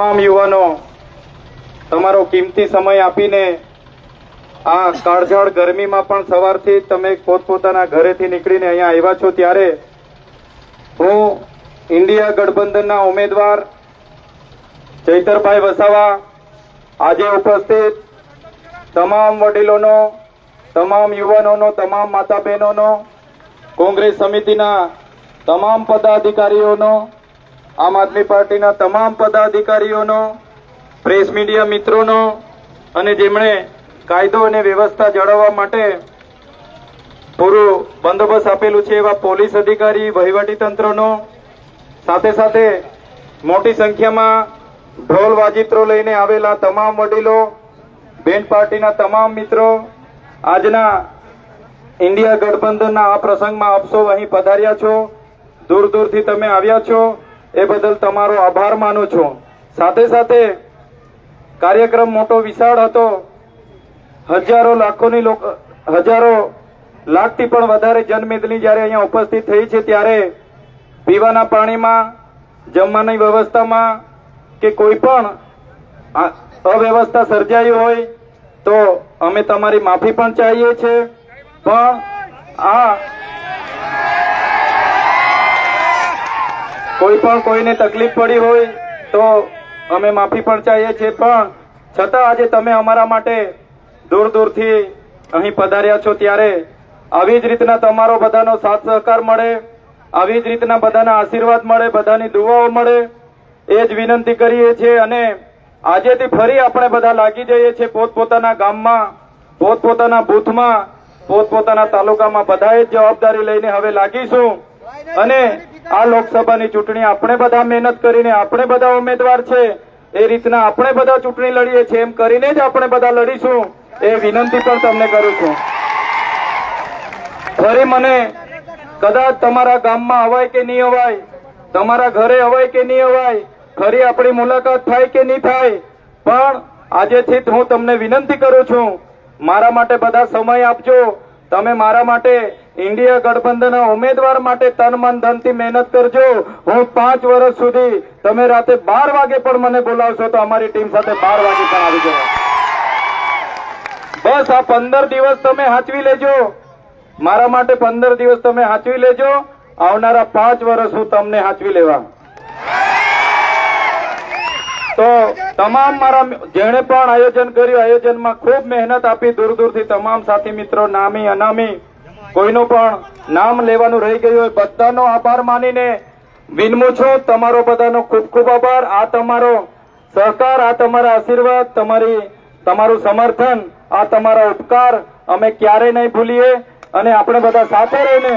તમામ યુવાનો તમારો કિંમતી સમય આપીને આ કાળઝાળ ગરમીમાં પણ સવારથી તમે પોતપોતાના ઘરેથી નીકળીને અહીંયા આવ્યા છો ત્યારે હું ઇન્ડિયા ગઠબંધનના ઉમેદવાર ચૈતરભાઈ વસાવા આજે ઉપસ્થિત તમામ વડીલોનો, તમામ યુવાનોનો, તમામ માતા બહેનોનો કોંગ્રેસ સમિતિના તમામ પદાધિકારીઓનો આમ આદમી પાર્ટીના તમામ પદાધિકારીઓનો, પ્રેસ મીડિયા મિત્રોનો અને જેમણે કાયદો અને વ્યવસ્થા જાળવવા માટે પૂરું બંદોબસ્ત આપેલું છે એવા પોલીસ અધિકારી, વહીવટી તંત્રનો, સાથે સાથે મોટી સંખ્યામાં ઢોલ વાજિત્રો લઈને આવેલા તમામ વડીલો, બેન પાર્ટીના તમામ મિત્રો, આજના ઇન્ડિયા ગઠબંધનના આ પ્રસંગમાં આપ સૌ અહીં પધાર્યા છો. દૂર દૂરથી તમે આવ્યા છો. એ બદલ તમારો આભાર માનું છું. સાથે સાથે કાર્યક્રમ મોટો વિશાળ હતો. હજારો લાખોની લોકો, હજારો લાખથી પણ વધારે જનમેદની જ્યારે અહીંયા ઉપસ્થિત થઈ છે ત્યારે પીવાના પાણીમાં, જમવાની વ્યવસ્થામાં કે કોઈ પણ અવ્યવસ્થા સર્જાઈ હોય તો અમે તમારી માફી પણ ચાહીએ છીએ. પણ આ કોઈ પણ કોઈને તકલીફ પડી હોય તો અમે માફી પણ ચાહીએ છીએ, પણ છતાં આજે તમે અમારા માટે દૂર દૂરથી અહીં પધાર્યા છો ત્યારે આવી જ રીતના તમારો બધાનો સાથ સહકાર મળે, આવી જ રીતના બધાના આશીર્વાદ મળે, બધાની દુવાઓ મળે, એ જ વિનંતી કરીએ છીએ અને આજેથી ફરી આપણે બધા લાગી જઈએ છીએ પોતપોતાના ગામમાં, પોતપોતાના બૂથમાં, પોતપોતાના તાલુકામાં બધાએ જવાબદારી લઈને હવે લાગીશું. અને આ લોકસભાની ચૂંટણી આપણે બધા મહેનત કરીને આપણે બધા ઉમેદવાર છે. એ રીતના આપણે બધા ચૂંટણી લડીએ છીએ. એમ કરીને જ આપણે બધા લડીશું. એ વિનંતી પણ તમને કરું છું. ફરી મને કદાચ તમારા ગામમાં અવાય કે નહીં અવાય, તમારા ઘરે અવાય કે નહીં અવાય, ફરી આપણી મુલાકાત થાય કે નહીં થાય, પણ આજેથી હું તમને વિનંતી કરું છું. મારા માટે બધા સમય આપજો. તમે મારા માટે ઇન્ડિયા ગઠબંધનના ઉમેદવાર માટે તન મન ધનથી મહેનત કરજો. હું પાંચ વર્ષ સુધી તમે રાતે બાર વાગે પણ મને બોલાવશો તો અમારી ટીમ સાથે બાર વાગે પણ આવી જવા બસ, આ પંદર દિવસ તમે હાચવી લેજો. મારા માટે પંદર દિવસ તમે હાચવી લેજો. આવનારા પાંચ વર્ષ હું તમને હાચવી લેવા. તો તમામ મારા જેણે પણ આયોજન કર્યું, આયોજનમાં ખૂબ મહેનત આપી, દૂર દૂરથી તમામ સાથી મિત્રો, નામી, અનામી કોઈનું પણ નામ લેવાનું રહી ગયું હોય, બધાનો આભાર માનીને વિનમું છું. તમારો બધાનો ખૂબ ખૂબ આભાર. આ તમારો સહકાર, આ તમારા આશીર્વાદ, તમારી, તમારું સમર્થન, આ તમારા ઉપકાર અમે ક્યારેય નહીં ભૂલીએ. અને આપણે બધા સાથે રહીને,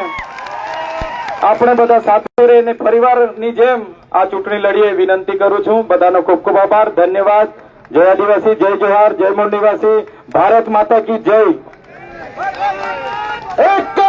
આપણે બધા સાથે રહીને પરિવારની જેમ આ ચૂંટણી લડીએ વિનંતી કરું છું. બધાનો ખૂબ ખૂબ આભાર. ધન્યવાદ. જય આદિવાસી, જય જોહાર, જય મૂળ નિવાસી. ભારત માતા કી જય. એક જ